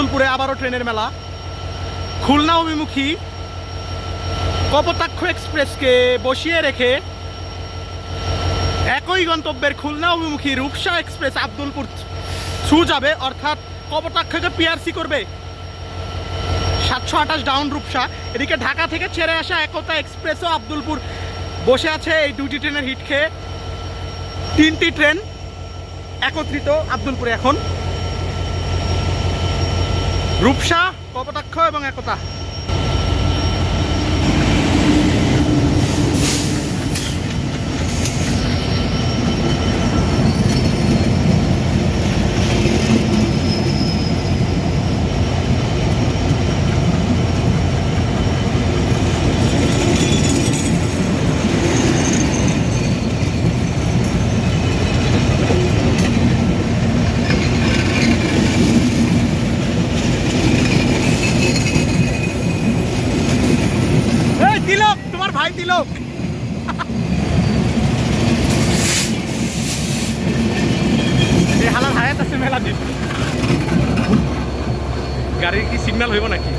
আব্দুলপুরে আবারও ট্রেনের মেলা। খুলনা অভিমুখী কপোতাক্ষ এক্সপ্রেসকে বসিয়ে রেখে একই গন্তব্যের খুলনা অভিমুখী রূপসা এক্সপ্রেস আব্দুলপুর থ্রু যাবে। অর্থাৎ কপোতাক্ষকে পিআরসি করবে, সাতশো আঠাশ ডাউন রূপসা। এদিকে ঢাকা থেকে ছেড়ে আসা একতা এক্সপ্রেসও আব্দুলপুর বসে আছে এই দুটি ট্রেনের হিট খেয়ে তিনটি ট্রেন একত্রিত আব্দুলপুরে এখন। রূপসা কপটাক্ষ এবং একতা এই তিলক তোমার ভাই তিলক হালার হায়াত আছে মেলা দিন গাড়ির কি সিগন্যাল হইব নাকি?